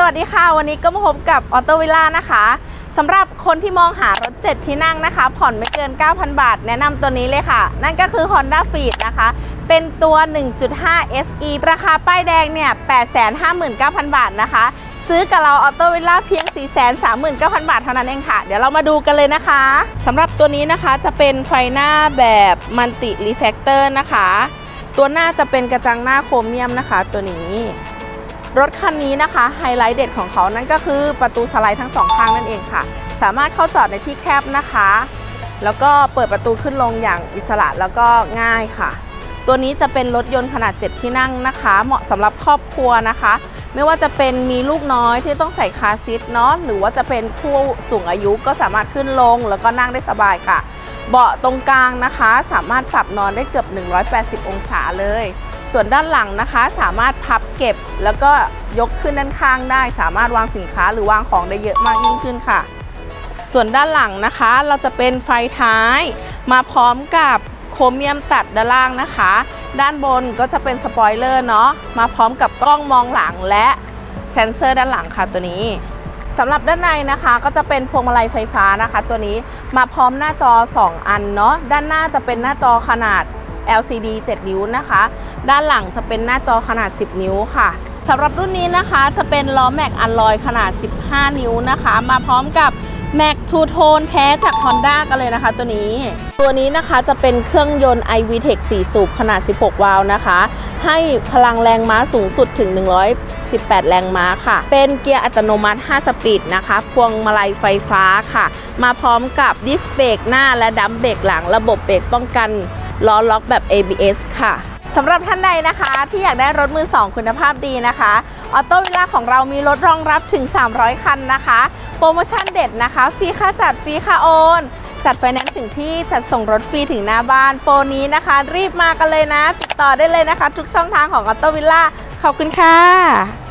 สวัสดีค่ะ วันนี้ก็มาพบกับออโตวิล่านะคะสำหรับคนที่มองหารถ 7 ที่นั่งนะคะ ผ่อนไม่เกิน 9,000 บาท แนะนำตัวนี้เลยค่ะ นั่นก็คือ Honda f e e d นะคะ เป็นตัว 1.5 SE ราคาป้ายแดงเนี่ย 859,000 บาทนะคะ ซื้อกับเราออโตวิล่าเพียง 439,000 บาทเท่านั้นเองค่ะ เดี๋ยวเรามาดูกันเลยนะคะสำหรับตัวนี้นะคะจะเป็นไฟหน้าแบบมัลติรีแฟกเตอร์นะคะ ตัวหน้าจะเป็นกระจังหน้าโครเมียมนะคะ ตัวนี้ รถคันนี้นะคะไฮไลท์เด็ดของเขานั่นก็คือประตูสไลด์ทั้งสองข้างนั่นเองค่ะ สามารถเข้าจอดในที่แคบนะคะ แล้วก็เปิดประตูขึ้นลงอย่างอิสระแล้วก็ง่ายค่ะ ตัวนี้จะเป็นรถยนต์ขนาด 7 ที่นั่งนะคะ เหมาะสำหรับครอบครัวนะคะ ไม่ว่าจะเป็นมีลูกน้อยที่ต้องใส่คาซีทเนาะหรือว่าจะเป็นผู้สูงอายุก็สามารถขึ้นลงแล้วก็นั่งได้สบายค่ะ เบาะตรงกลางนะคะ สามารถปรับนอนได้เกือบ 180 องศาเลย ส่วนด้านหลังนะคะสามารถพับเก็บ แล้วก็ยกขึ้นด้านข้างได้ สามารถวางสินค้าหรือวางของได้เยอะมากยิ่งขึ้นค่ะ ส่วนด้านหลังนะคะ เราจะเป็นไฟท้าย มาพร้อมกับโครเมียมตัดด้านล่างนะคะ ด้านบนก็จะเป็นสปอยเลอร์เนาะมาพร้อมกับกล้องมองหลังและเซ็นเซอร์ด้านหลังค่ะตัวนี้สำหรับด้านในนะคะก็จะเป็นพวงมาลัยไฟฟ้านะคะ ตัวนี้มาพร้อมหน้าจอ 2 อันเนาะด้านหน้าจะเป็นหน้าจอขนาด LCD 7 นิ้วนะคะ ด้านหลังจะเป็นหน้าจอขนาด 10 นิ้วค่ะสำหรับรุ่นนี้นะคะจะเป็นล้อแม็กอันลอยขนาด 15 นิ้วนะคะ มาพร้อมกับแม็กทูโทนแท้จาก Honda กันเลยนะคะตัวนี้ ตัวนี้นะคะจะเป็นเครื่องยนต์ iVTEC 4 สูบขนาด 16 วาล์วนะคะ ให้พลังแรงม้าสูงสุดถึง 118 แรงม้าค่ะ เป็นเกียร์อัตโนมัติ 5 สปีดนะคะ พวงมาลัยไฟฟ้าค่ะ มาพร้อมกับดิสเบรกหน้าและดัมเบรกหลังระบบเบรกป้องกัน ล้อล็อกแบบ ABS ค่ะสำหรับท่านใดนะคะที่อยากได้รถมือ 2 คุณภาพดีนะคะออโต้วิล่าของเรามีรถรองรับถึง 300 คันนะคะ โปรโมชั่นเด็ดนะคะ ฟรีค่าจัดฟรีค่าโอน จัดไฟแนนซ์ถึงที่จัดส่งรถฟรีถึงหน้าบ้าน โปรนี้นะคะ รีบมากันเลยนะ ติดต่อได้เลยนะคะ ทุกช่องทางของออโต้วิล่าขอบคุณค่ะ